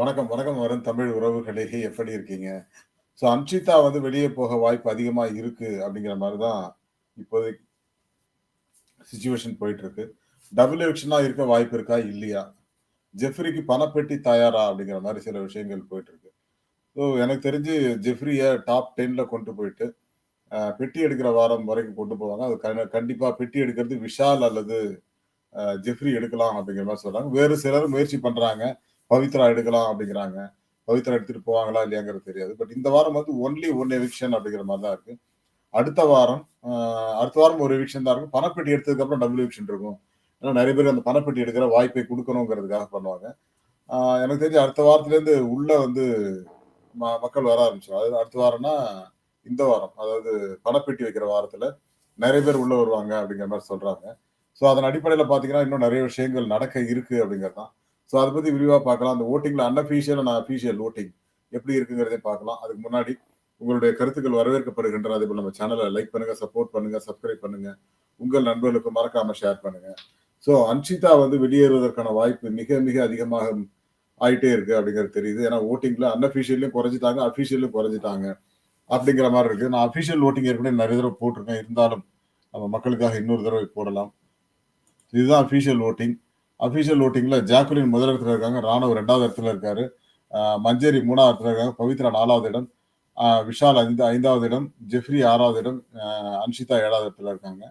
வணக்கம், வணக்கம் வரும் தமிழ் உறவுகளே எப்படி இருக்கீங்க? ஸோ அன்ஷிதா வந்து வெளியே போக வாய்ப்பு அதிகமாக இருக்கு அப்படிங்கிற மாதிரி தான் இப்போதைக்கு சுச்சுவேஷன் போயிட்டு இருக்கு டபுள் எவிக்ஷனா இருக்க வாய்ப்பு இருக்கா? இல்லையா? ஜெஃப்ரிக்கு பணப்பெட்டி தயாரா? அப்படிங்கிற மாதிரி சில விஷயங்கள் போயிட்டு இருக்கு ஸோ எனக்கு தெரிஞ்சு ஜெஃப்ரியை டாப் 10ல கொண்டு போயிட்டு, பெட்டி எடுக்கிற வாரம் வரைக்கும் கொண்டு போவாங்க. அது கண்டிப்பாக பெட்டி எடுக்கிறது விஷால் அல்லது ஜெஃப்ரி எடுக்கலாம் அப்படிங்கிற மாதிரி சொல்றாங்க. வேறு சிலர் முயற்சி பண்றாங்க. பவித்ரா எடுக்கலாம் அப்படிங்கிறாங்க. பவித்ரா எடுத்துட்டு போவாங்களா? இல்லையாங்கிறது தெரியாது. பட் இந்த வாரம் வந்து ஒன்லி ஒன் எவிக்ஷன் அப்படிங்கிற மாதிரி தான் இருக்கு. அடுத்த வாரம் அடுத்த வாரம் ஒரு எவிக்ஷன் தான் இருக்கும். பணப்பெட்டி எடுத்ததுக்கு அப்புறம் டபுள் எவிக்ஷன் இருக்கும். ஏன்னா நிறைய பேர் அந்த பணப்பெட்டி எடுக்கிற வாய்ப்பை கொடுக்கணுங்கிறதுக்காக பண்ணுவாங்க. எனக்கு தெரிஞ்சு அடுத்த வாரத்திலேருந்து உள்ள வந்து ம மக்கள் வர ஆரம்பிச்சிடும் அதாவது அடுத்த வாரம்னா, இந்த வாரம். அதாவது பணப்பெட்டி வைக்கிற வாரத்துல நிறைய பேர் உள்ள வருவாங்க அப்படிங்கிற மாதிரி சொல்றாங்க. ஸோ அதன் அடிப்படையில் பார்த்தீங்கன்னா, இன்னும் நிறைய விஷயங்கள் நடக்க இருக்கு அப்படிங்கிறது தான். ஸோ அதை பத்தி விரிவாக பார்க்கலாம். அந்த ஓட்டிங்கில் அன்அஃபிஷியல் அண்ட் அஃபீஷியல் ஓட்டிங் எப்படி இருக்குங்கிறதையும் பார்க்கலாம். அதுக்கு முன்னாடி உங்களுடைய கருத்துக்கள் வரவேற்கப்படுகின்றன. அதேபோல நம்ம சேனலை லைக் பண்ணுங்க, சப்போர்ட் பண்ணுங்க, சப்ஸ்கிரைப் பண்ணுங்க. உங்கள் நண்பர்களுக்கு மறக்காம ஷேர் பண்ணுங்க. ஸோ அன்ஷிதா வந்து வெளியேறுவதற்கான வாய்ப்பு மிக, மிக அதிகமாக ஆயிட்டே இருக்கு அப்படிங்கிறது தெரியுது. ஏன்னா ஓட்டிங்ல அன்அஃபிஷியல்லயும் குறைஞ்சிட்டாங்க அஃபிஷியல்லயும் குறைஞ்சிட்டாங்க அப்படிங்கிற மாதிரி இருக்கு. நான் அஃபிஷியல் ஓட்டிங் ஏற்கனவே நிறைய தடவை போட்டிருக்கேன். இருந்தாலும் நம்ம மக்களுக்காக இன்னொரு தடவை போடலாம். இதுதான் அஃபிஷியல் ஓட்டிங் அஃபீஷியல் ஓட்டிங்ல ஜாக்குலின் முதல் இடத்துல இருக்காங்க. ராணுவ ரெண்டாவது இடத்துல இருக்காரு. மஞ்சேரி மூணாவது இடத்துல இருக்காங்க. பவித்ரா நாலாவது இடம். விஷால் ஐந்து ஐந்தாவது இடம். ஜெஃப்ரி ஆறாவது இடம். அன்ஷிதா ஏழாவது இடத்துல இருக்காங்க.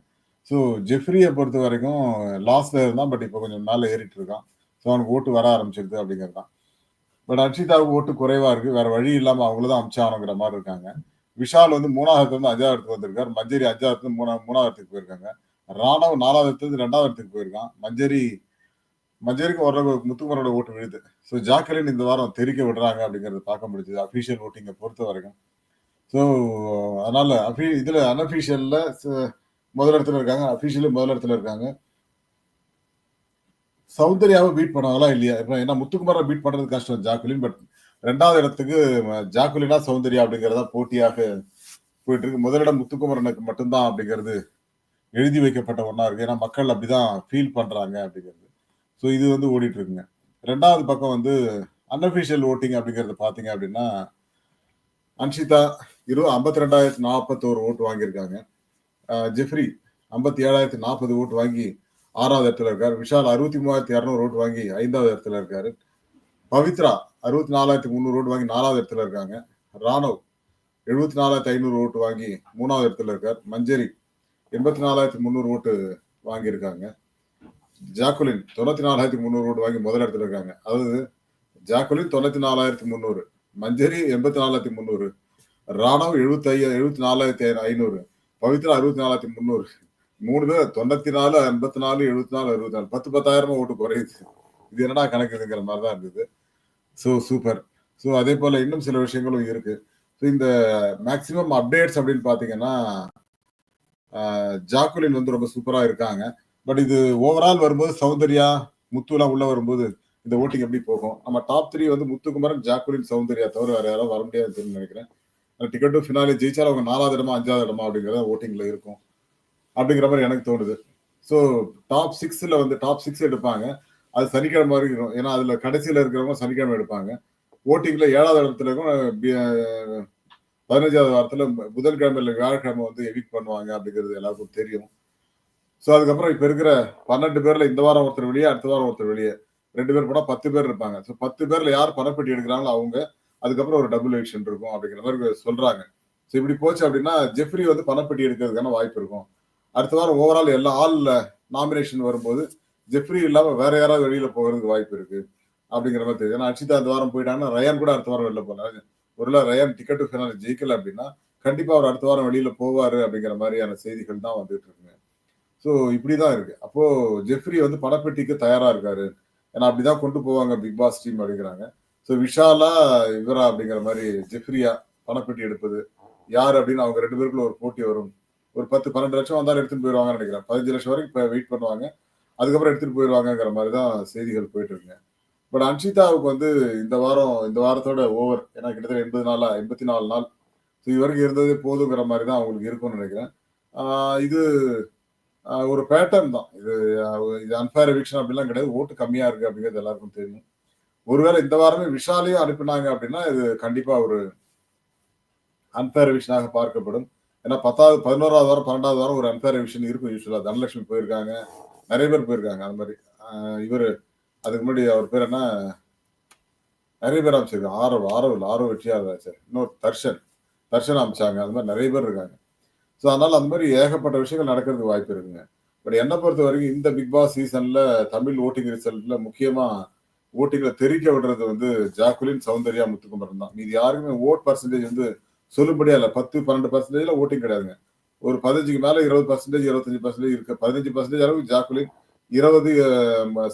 ஸோ ஜெஃப்ரியை பொறுத்த வரைக்கும் லாஸ்ட்ல இருந்தான். பட் இப்போ கொஞ்சம் மேலே ஏறிட்டு இருக்கான். ஸோ அவனுக்கு ஓட்டு வர ஆரம்பிச்சிருது அப்படிங்கிறது தான். பட் அன்ஷிதாவுக்கு ஓட்டு குறைவா இருக்கு. வேற வழி இல்லாம அவங்கள தான் அமிச்சானுங்கிற மாதிரி இருக்காங்க. விஷால் வந்து 3வது இடத்துலருந்து 5வது இடத்துக்கு வந்திருக்காரு. மஞ்சரி அஞ்சாவது மூணா மூணாவது இடத்துக்கு போயிருக்காங்க. ராணவ் நாலாவது இடத்துலேருந்து ரெண்டாவது இடத்துக்கு போயிருக்கான். மஞ்சரி மஞ்சரிக்கும் ஓரளவு முத்துக்குமரோட ஓட்டு விழுது. ஸோ ஜாக்கலின் இந்த வாரம் தெறிக்க விடுறாங்க அப்படிங்கிறத பார்க்க முடிஞ்சது. ஓட்டிங்கை பொறுத்த வரைக்கும் ஸோ அதனால அஃபி இதுல அன்அஃபிஷியல்ல ச முதல் இடத்துல இருக்காங்க. அஃபிஷியல்ல முதல் இடத்துல இருக்காங்க. சௌந்தர்யாவை பீட் பண்ணுவாங்களா? இல்லையா? ஏன்னா முத்துக்குமரை பீட் பண்றது கஷ்டம் ஜாக்குலின். பட் ரெண்டாவது இடத்துக்கு ஜாக்குலினா, சௌந்தர்யா அப்படிங்கிறதா போட்டியாக போயிட்டு இருக்கு. முதலிடம் முத்துக்குமரனுக்கு மட்டும்தான் அப்படிங்கிறது எழுதி வைக்கப்பட்ட ஒன்றா இருக்கு. ஏன்னா மக்கள் அப்படிதான் ஃபீல் பண்றாங்க அப்படிங்கிறது. ஸோ இது வந்து ஓடிட்டு இருக்குங்க ரெண்டாவது பக்கம் வந்து அன்அஃபிஷியல் ஓட்டிங் அப்படிங்கறத பார்த்தீங்க அப்படின்னா அன்ஷிதா இரு ஐம்பத்தி ரெண்டாயிரத்தி நாற்பத்தோரு ஓட்டு வாங்கியிருக்காங்க ஜெஃப்ரி ஐம்பத்தி ஏழாயிரத்தி நாற்பது ஓட்டு வாங்கி ஆறாவது இடத்துல இருக்காரு. விஷால் அறுபத்தி மூவாயிரத்தி இரநூறு ஓட்டு வாங்கி ஐந்தாவது இடத்துல இருக்காரு. பவித்ரா அறுபத்தி நாலாயிரத்தி முந்நூறு ஓட்டு வாங்கி நாலாவது இடத்துல இருக்காங்க. ராணவ் எழுபத்தி நாலாயிரத்தி ஐநூறு ஓட்டு வாங்கி மூணாவது இடத்துல இருக்கார். மஞ்சரி எண்பத்தி நாலாயிரத்தி முந்நூறு ஓட்டு வாங்கியிருக்காங்க. ஜாக்குலின் தொண்ணூத்தி நாலாயிரத்தி முந்நூறு ஓட்டு வாங்கி முதல் இருக்காங்க. அதாவது ஜாக்குலின் தொண்ணூத்தி நாலாயிரத்தி முந்நூறு மஞ்சரி எண்பத்தி நாலாயிரத்தி முந்நூறு ராணவ் எழுபத்தி ஐயா எழுபத்தி நாலாயிரத்தி ஐநூறு பவித்ரா அறுபத்தி நாலாயிரத்தி முந்நூறு மூணு பேர் தொண்ணூத்தி நாலு ஐம்பத்தி நாலு எழுபத்தி நாலு அறுபத்தி நாலு. பத்து பத்தாயிரமா ஓட்டு குறையுது. இது என்னடா கணக்குதுங்கிற மாதிரி தான் இருந்தது ஸோ சூப்பர் ஸோ அதே போல் இன்னும் சில விஷயங்களும் இருக்கு. ஸோ இந்த மேக்சிமம் அப்டேட்ஸ் அப்படின்னு பார்த்தீங்கன்னா ஜாக்குலின் வந்து ரொம்ப சூப்பராக இருக்காங்க. பட் இது ஓவரால் வரும்போது சௌந்தர்யா, முத்துலாம் உள்ள வரும்போது இந்த ஓட்டிங் எப்படி போகும்? நம்ம டாப் த்ரீ வந்து முத்துக்குமரன், ஜாக்குலின், சௌந்தர்யா தவிர வேற யாரும் வர முடியாதுன்னு நினைக்கிறேன் டிக்கெட் டூ ஃபினாலே ஜெயிச்சாலும் அவங்க நாலாவது இடமா, அஞ்சாவது இடமா அப்படிங்கிறத ஓட்டிங்ல இருக்கும். அப்படிங்கிற மாதிரி எனக்கு தோணுது. ஸோ டாப் சிக்ஸில் வந்து டாப் சிக்ஸ் எடுப்பாங்க. அது சனிக்கிழமை வரைக்கும் இருக்கும். ஏன்னா அதுல கடைசியில இருக்கிறவங்க சனிக்கிழமை எடுப்பாங்க. ஓட்டிங்கில் ஏழாவது இடத்துல இருக்கும். பதினஞ்சாவது அ 15வது வாரத்துல புதன்கிழமை வியாழக்கிழமை வந்து எவிக் பண்ணுவாங்க அப்படிங்கிறது எல்லாருக்கும் தெரியும். ஸோ அதுக்கப்புறம் இப்போ இருக்கிற பன்னெண்டு பேரில் இந்த வாரம் ஒருத்தர் வெளியே அடுத்த வாரம் ஒருத்தர் வெளியே ரெண்டு பேர் போனால் பத்து பேர் இருப்பாங்க. ஸோ பத்து பேரில் யார் பணப்பெட்டி எடுக்கிறாங்களோ அவங்க. அதுக்கப்புறம் ஒரு டபுள் எவிக்ஷன் இருக்கும் அப்படிங்கிற மாதிரி சொல்கிறாங்க ஸோ இப்படி போச்சு அப்படின்னா, ஜெஃப்ரி வந்து பணப்பெட்டி எடுக்கிறதுக்கான வாய்ப்பு இருக்கும். அடுத்த வாரம் ஓவரால் எல்லா ஆளில் நாமினேஷன் வரும்போது, ஜெஃப்ரி இல்லாமல் வேற யாராவது வெளியில் போகிறதுக்கு வாய்ப்பு இருக்குது அப்படிங்கிற மாதிரி தெரியுது. ஏன்னா அன்ஷிதா வாரம் போயிட்டாங்கன்னா, ரயான் கூட அடுத்த வாரம் வெளில போனாங்க ஒருவேளை ரயான் டிக்கெட்டு ஃபைனல் ஜெயிக்கல அப்படின்னா, கண்டிப்பாக அவர் அடுத்த வாரம் வெளியில் போவார் அப்படிங்கிற மாதிரியான செய்திகள் தான் வந்துட்டு இருக்கு ஸோ இப்படிதான் இருக்கு. அப்போ ஜெஃப்ரி வந்து படப்பெட்டிக்கு தயாரா இருக்காரு. ஏன்னா அப்படிதான் கொண்டு போவாங்க பிக் பாஸ் டீம் அப்படிங்கிறாங்க. ஸோ விஷாலா, இவரா அப்படிங்கிற மாதிரி ஜெஃப்ரியா பணப்பெட்டி எடுப்பது. யார் அப்படின்னு அவங்க ரெண்டு பேருக்குள்ள ஒரு போட்டி வரும். ஒரு 10, 12 லட்சம் வந்தாலும் எடுத்துட்டு போயிடுவாங்கன்னு நினைக்கிறேன் பதினஞ்சு லட்சம் வரைக்கும் இப்போ வெயிட் பண்ணுவாங்க. அதுக்கப்புறம் எடுத்துட்டு போயிடுவாங்கங்கிற மாதிரி தான் செய்திகள் போயிட்டு இருக்குங்க. பட் அன்ஷிதாவுக்கு வந்து இந்த வாரம் இந்த வாரத்தோட ஓவர். ஏன்னா கிட்டத்தட்ட 80 நாளா 84 நாள். ஸோ இவருக்கு இருந்ததே போதுங்கிற மாதிரி தான் அவங்களுக்கு இருக்கும்னு நினைக்கிறேன் இது ஒரு பேட்டர்ன் தான். இது இது அன்ஃபேர் எவிக்ஷன் அப்படிலாம் கிடையாது. ஓட்டு கம்மியா இருக்கு அப்படிங்கிறது எல்லாருக்கும் தெரியும். ஒருவேளை இந்த வாரமே விஷாலையும் அனுப்பினாங்க அப்படின்னா இது கண்டிப்பா ஒரு அன்பேர் விஷனாக பார்க்கப்படும். ஏன்னா பத்தாவது பதினோராவது வாரம் பன்னெண்டாவது வாரம் ஒரு அன்பேர் விஷன் இருக்கும் யூஸ்வலா தனலட்சுமி போயிருக்காங்க. நிறைய பேர் போயிருக்காங்க அந்த மாதிரி. இவர் அதுக்கு முன்னாடி அவர் பேர் என்ன? நிறைய பேர் அமைச்சிருக்காங்க. ஆரவ் ஆரவ் ஆரவ் வெற்றியாக சார். இன்னொரு தர்ஷன் தர்ஷன் அமைச்சாங்க. அந்த மாதிரி நிறைய பேர் இருக்காங்க. ஸோ அதனால் அந்த மாதிரி ஏகப்பட்ட விஷயங்கள் நடக்கிறதுக்கு வாய்ப்பு இருக்குங்க. பட் என்னை பொறுத்த வரைக்கும் இந்த பிக் பாஸ் சீசன்ல தமிழ் ஓட்டிங் ரிசல்ட்ல முக்கியமா ஓட்டிங்களை தெரிக்க விடுறது வந்து ஜாக்குலின் சௌந்தர்யா முத்துக்குமரன் தான். மீது யாருக்குமே ஓட் பர்சன்டேஜ் வந்து சொல்லுபடியா இல்லை. பத்து பன்னெண்டு பர்சன்டேஜ்ல ஓட்டிங் கிடையாதுங்க. ஒரு பதினஞ்சுக்கு மேல இருபது பர்சன்டேஜ் இருபத்தஞ்சு பர்சன்டேஜ் இருக்கு. பதினஞ்சு பர்சன்டேஜ் அளவுக்கு ஜாக்குலின் இருபது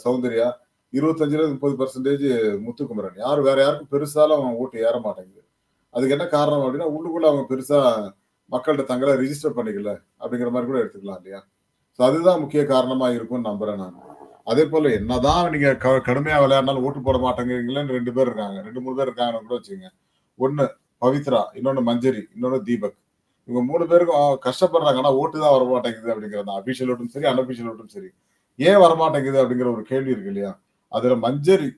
சௌந்தர்யா இருபத்தஞ்சுல முப்பது பர்சன்டேஜ் முத்துக்குமரன். யாரும் வேற யாருக்கும் பெருசாலும் அவன் ஓட்டு ஏற மாட்டேங்குது. அதுக்கு என்ன காரணம் அப்படின்னா உள்ளுக்குள்ள அவங்க பெருசா மக்கள்கிட்ட தங்களை ரிஜிஸ்டர் பண்ணிக்கல அப்படிங்கிற மாதிரி கூட எடுத்துக்கலாம் இல்லையா? ஸோ அதுதான் முக்கிய காரணமாக இருக்கும்னு நம்புறேன் நான். அதே போல என்னதான் நீங்க கடுமையா விளையாடினாலும் ஓட்டு போட மாட்டேங்கிறீங்களேன்னு ரெண்டு பேர் இருக்காங்க. ரெண்டு மூணு பேர் இருக்காங்கன்னு கூட வச்சுங்க ஒன்னு பவித்ரா இன்னொன்னு மஞ்சரி இன்னொன்னு தீபக். இவங்க மூணு பேருக்கும் கஷ்டப்படுறாங்க. ஆனா ஓட்டு தான் வர மாட்டேங்குது அப்படிங்கிறது அபிஷியல் ஓட்டும் சரி அன்அபிஷியல் ஓட்டும் சரி. ஏன் வரமாட்டேங்குது அப்படிங்கிற ஒரு கேள்வி இருக்கு இல்லையா? அதுல மஞ்சரி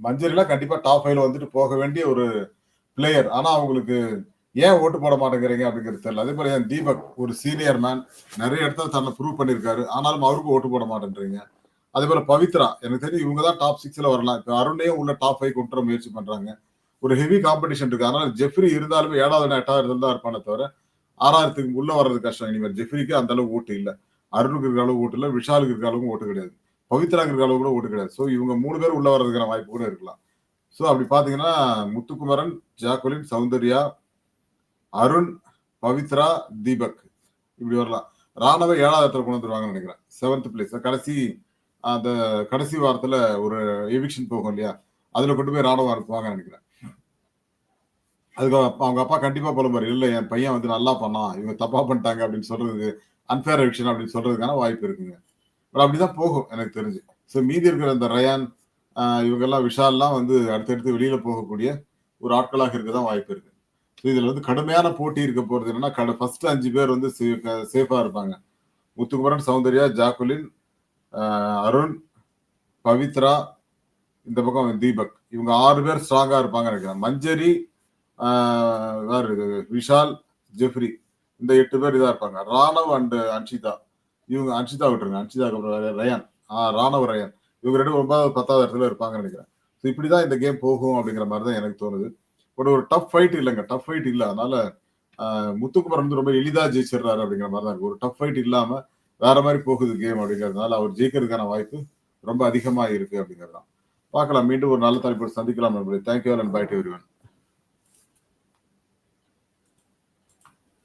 மஞ்சரிலாம் கண்டிப்பா டாப் ஃபைவ்ல வந்துட்டு போக வேண்டிய ஒரு பிளேயர் ஆனா அவங்களுக்கு ஏன் ஓட்டு போட மாட்டேங்கிறீங்க அப்படிங்கிறது தெரியல. அதே மாதிரி என் தீபக் ஒரு சீனியர் மேன் நிறைய இடத்துல தன்னை ப்ரூவ் பண்ணியிருக்காரு. ஆனாலும் அவருக்கும் ஓட்டு போட மாட்டேன்றீங்க. அதே போல பவித்ரா எனக்கு தெரியும் இவங்க தான் டாப் சிக்ஸ்ல வரலாம். இப்போ அருணையும் உள்ள டாப் ஃபைவ் கொண்டு வர முயற்சி பண்றாங்க. ஒரு ஹெவி காம்படிஷன் இருக்கு. அதனால ஜெஃப்ரி இருந்தாலுமே ஏழாவது எட்டாவது தான் இருப்பானே தவிர ஆறாயிரத்துக்கு உள்ள வர்றது கஷ்டம். இனிமேல் ஜெஃப்ரிக்கு அந்த அளவுக்கு ஓட்டு இல்லை. அருணுக்கு இருக்கிற அளவு ஓட்டு இல்லை. விஷாலுக்கு இருக்கிற அளவுக்கு ஓட்டு கிடையாது. பவித்ராக்கு இருக்கிற அளவு கூட ஓட்டு கிடையாது. ஸோ இவங்க மூணு பேர் உள்ள வர்றதுக்கான வாய்ப்பு கூட இருக்கலாம். ஸோ அப்படி பாத்தீங்கன்னா முத்துக்குமரன் ஜாக்குலின் சௌந்தர்யா அருண் பவித்ரா தீபக். இப்படி வரலாம். ராணவ ஏழாவது இடத்துல கொண்டு வந்துருவாங்கன்னு நினைக்கிறேன். செவன்த் பிளேஸ் கடைசி அந்த கடைசி வாரத்துல ஒரு எவிக்ஷன் போகும் இல்லையா? அதுல கொண்டு போய் ராணுவம் அனுப்புவாங்கன்னு நினைக்கிறேன். அதுக்கு அவங்க அப்பா கண்டிப்பா புலம்பாரு இல்லை என் பையன் வந்து நல்லா பண்ணான். இவங்க தப்பா பண்ணிட்டாங்க அப்படின்னு சொல்றது அன்பேர் எவிக்ஷன் அப்படின்னு சொல்றதுக்கான வாய்ப்பு இருக்குங்க. பட் அப்படிதான் போகும் எனக்கு தெரிஞ்சு. ஸோ மீதி இருக்கிற அந்த ரயான் இவங்கெல்லாம் விஷால்லாம் வந்து அடுத்தடுத்து வெளியில போகக்கூடிய ஒரு ஆட்களாக இருக்கதான் வாய்ப்பு இருக்கு. இதுல வந்து கடுமையான போட்டி இருக்க போறது என்னன்னா கட ஃபர்ஸ்ட் அஞ்சு பேர் வந்து சேஃபா இருப்பாங்க. முத்துக்குமரன் சௌந்தர்யா ஜாக்குலின் அருண் பவித்ரா இந்த பக்கம் தீபக். இவங்க ஆறு பேர் ஸ்ட்ராங்கா இருப்பாங்க நினைக்கிறேன். மஞ்சரி விஷால் ஜெஃப்ரி. இந்த எட்டு பேர் இதா இருப்பாங்க. ராணவ் அண்டு அன்ஷிதா. இவங்க அன்ஷிதா விட்டுருங்க. அன்ஷிதாக்கு அப்புறம் ரயான். ராணவ் ரயான். இவங்க ரெண்டு ஒன்பதாவது பத்தாவது இடத்துல இருப்பாங்கன்னு நினைக்கிறேன். ஸோ இப்படிதான் இந்த கேம் போகும் அப்படிங்கிற மாதிரி தான் எனக்கு தோணுது. ஒரு ஒரு டஃப் ஃபைட் இல்லைங்க. டஃப் ஃபைட் இல்லை. அதனால முத்துக்குமார் வந்து ரொம்ப எளிதாக ஜெயிச்சிடுறாரு அப்படிங்கிற மாதிரி தான் இருக்கு. ஒரு டஃப் ஃபைட் இல்லாமல் வேற மாதிரி போகுது கேம் அப்படிங்கிறதுனால அவர் ஜெயிக்கிறதுக்கான வாய்ப்பு ரொம்ப அதிகமாக இருக்கு அப்படிங்கிறது தான் பார்க்கலாம். மீண்டும் ஒரு நல்ல தலைப்பு சந்திக்கலாம். Thank you and bye to everyone